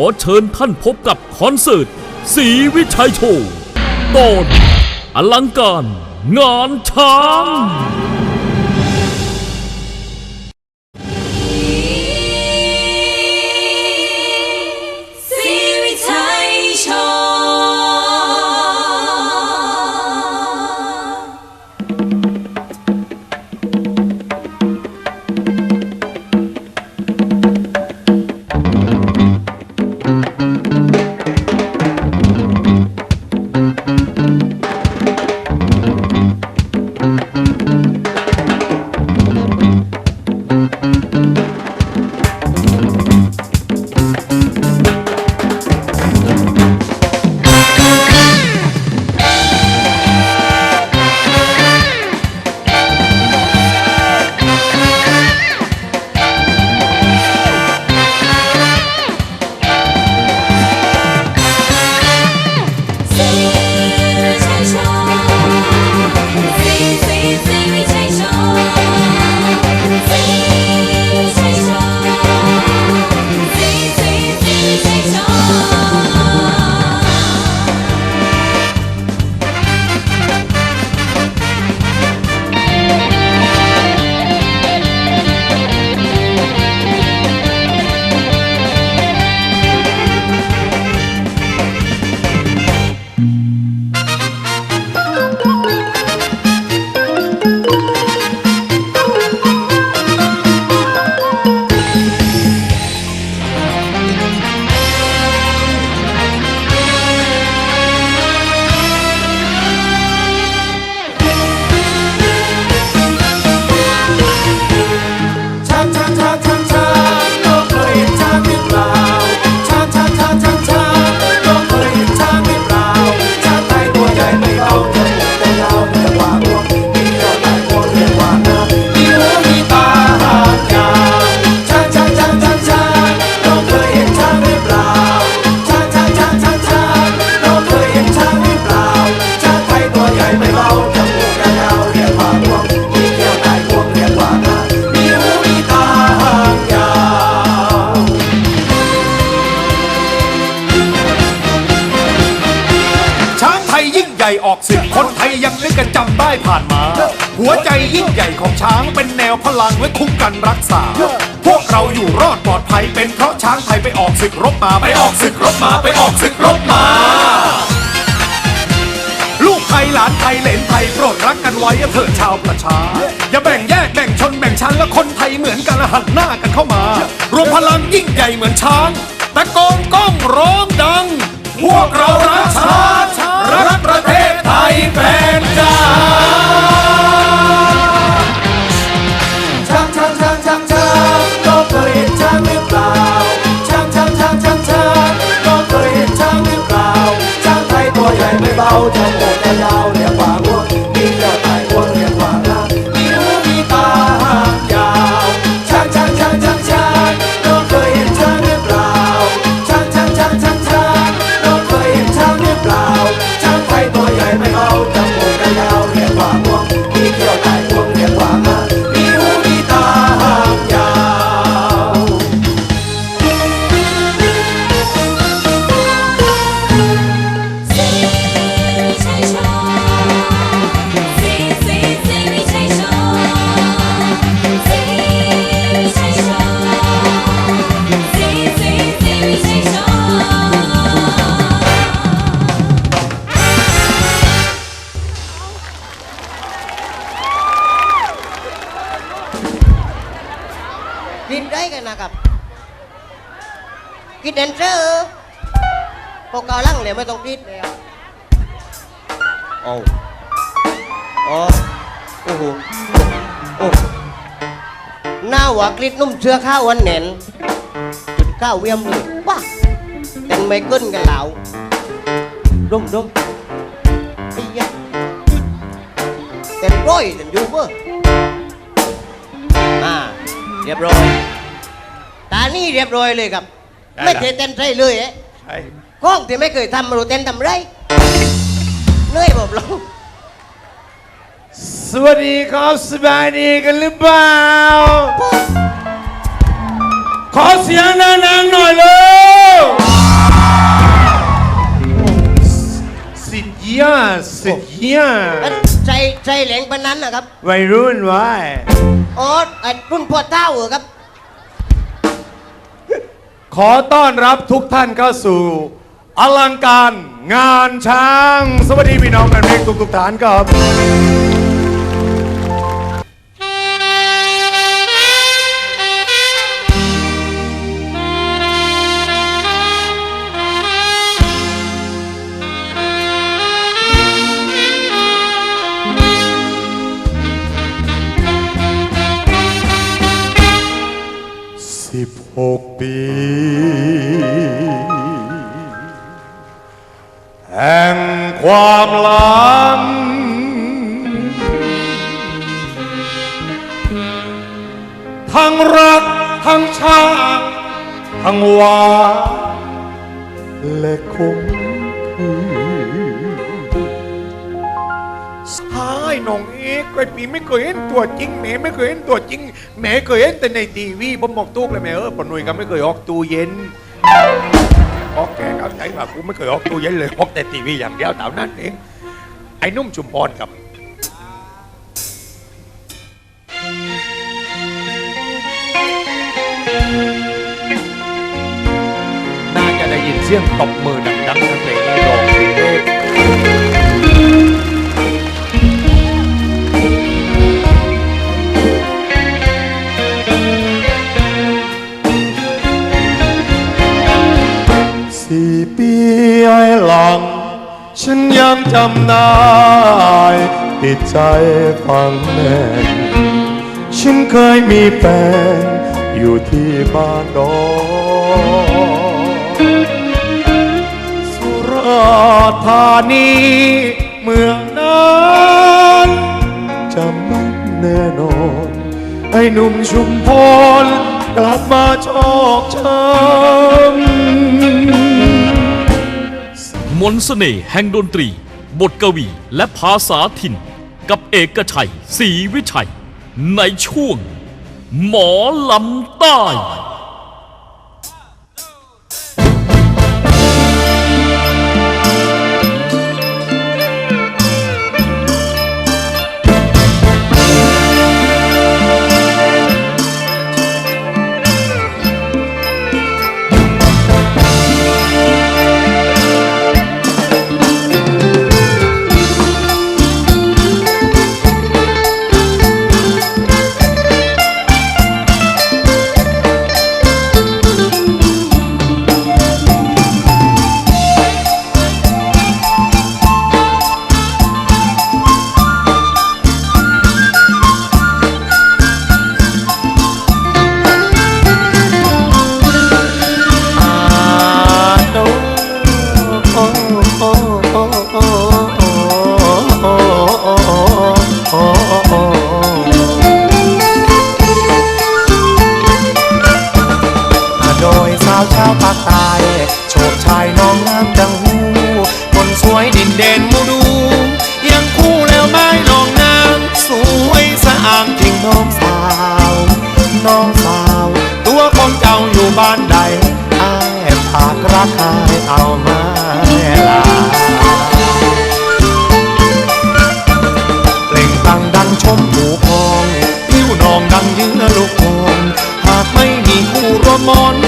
อเชิญท่านพบกับคอนเสิร์ตสีวิชัยโชว์ตอนอลังการงานช้าง ได้ผ่านมา หัวใจยิ่งใหญ่ของช้างเป็นแนวพลังและคุ้มกันรักษา พวกเราอยู่รอดปลอดภัยเป็นเพราะช้างไทยไปออกศึกรบมาไปออกศึกรบมาไปออกศึกรบมา ลูกไทยหลานไทยเหลนไทยโปรดรักกันไว้เถิดชาวประชา อย่าแบ่งแยกแบ่งชนแบ่งชั้นและคนไทยเหมือนกันและหันหน้ากันเข้ามา รวมพลังยิ่งใหญ่เหมือนช้างตะโกนก้องร้องดัง พวกเรารักชาติรักประเทศไทยแฟนจ้าช้างช้างช้างช้างช้างน้องเคยเห็นช้างหรือเปล่าช้างช้างช้างช้างช้างน้องเคยเห็นช้างหรือเปล่าช้างไทยตัวใหญ่ไม่เบาจมูกยาวเรียกว่า ครับกินแดนเซอร์พวกเกาลังเลยไม่ต้องกินเลยโอ้โอ้โอ้โหโอ้หน้าหัวกลิดนุ่มเชื้อข้าววันเหน็นจุดข้าวเวียมเลยว้าเป็นไม่ขึ้นกันเหล่าดมดมไอ้ยะเต็นร้อยเต็นยูเบอร์อ่าเรียบร้อย ตานี่เรียบร้อยเลยครับไม่เคยเต้นไรเลยเะใช่ก้องที่ไม่เคยทำมารู้เต้นทำไรเหนื่อยผมลงสวัสดีครับสบายดีกันหรือเปล่า ขอเสียงนางๆหน่อยเลยสิทธิ์เยียสิทธิ์เยียใจใจแหลงปานนั้นนะครับ วัยรุ่นไว้ อ๋อไอ้รุ่นพ่อเท้าเหรอครับ ขอต้อนรับทุกท่านเข้าสู่ อลังการงานช้าง สวัสดีพี่น้องแฟนเพลงทุกๆฐานครับ แห่งความหลังทั้งรักทั้งชาทั้งหวานและคงใช่น้องเอกไอปีไม่เคยเห็นตัวจริงแม่ไม่เคยเห็นตัวจริงแม่เคยเห็นแต่ในทีวีผมบอกตุกเลยแม่เออปนนุยก็ไม่เคยออกตู้เย็นออกแก เข้าใจว่ากูไม่เคยออกตู้เย็นเลยออกแต่ทีวีอย่างเดียวเท่านั้นเองไอ้นุ่มชุมพรกับน่าจะได้ยินเสียงตบมือดังๆทั้งเพลงนี้ร้องเพลง จำได้ ติดใจฟังแน่นฉันเคยมีแฟนอยู่ที่บ้านดอนสุราธานีเมืองนั้นจำมันแน่นอน ไอ้หนุ่มชุมพรกลับมาชอกช้ำมนต์เสน่ห์แห่งดนตรี บทกวีและภาษาถิ่น กับเอกชัยศรีวิชัย ในช่วง หมอลำใต้ ตัวของเจ้าอยู่บ้านใดอ้ายผากรักอายเอามาลาเปล่งตังดังชมผูพอง ผิวนองดังเยื้อลูกโป่งหากไม่มีคู่รวมมอน